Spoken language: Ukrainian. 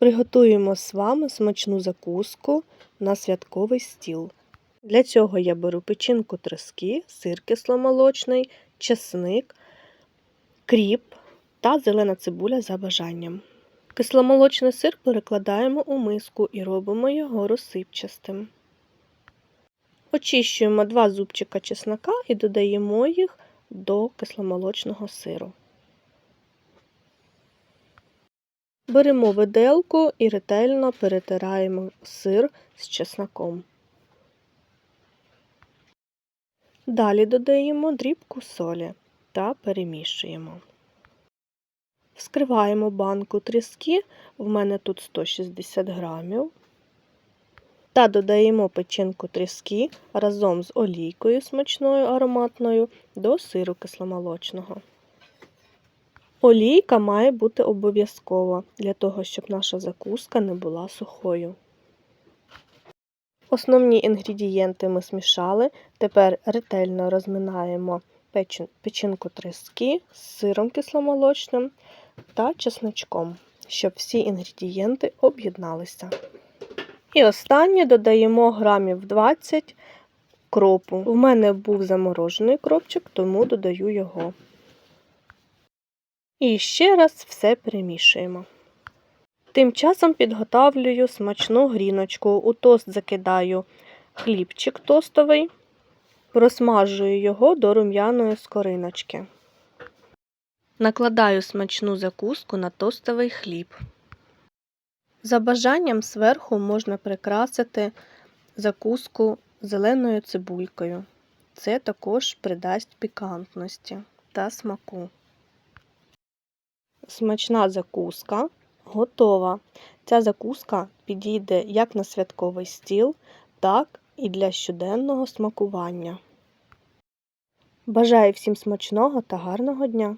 Приготуємо з вами смачну закуску на святковий стіл. Для цього я беру печінку трески, сир кисломолочний, чесник, кріп та зелена цибуля за бажанням. Кисломолочний сир перекладаємо у миску і робимо його розсипчастим. Очищуємо два зубчика чеснока і додаємо їх до кисломолочного сиру. Беремо виделку і ретельно перетираємо сир з чесноком. Далі додаємо дрібку солі та перемішуємо. Вскриваємо банку тріски, в мене тут 160 грамів, та додаємо печінку тріски разом з олійкою смачною ароматною до сиру кисломолочного. Олійка має бути обов'язкова для того, щоб наша закуска не була сухою. Основні інгредієнти ми змішали. Тепер ретельно розминаємо печінку трески з сиром кисломолочним та чесночком, щоб всі інгредієнти об'єдналися. І останнє додаємо грамів 20 кропу. У мене був заморожений кропчик, тому додаю його. І ще раз все перемішуємо. Тим часом підготавлюю смачну гріночку. У тост закидаю хлібчик тостовий, просмажую його до рум'яної скориночки. Накладаю смачну закуску на тостовий хліб. За бажанням зверху можна прикрасити закуску зеленою цибулькою. Це також придасть пікантності та смаку. Смачна закуска готова. Ця закуска підійде як на святковий стіл, так і для щоденного смакування. Бажаю всім смачного та гарного дня!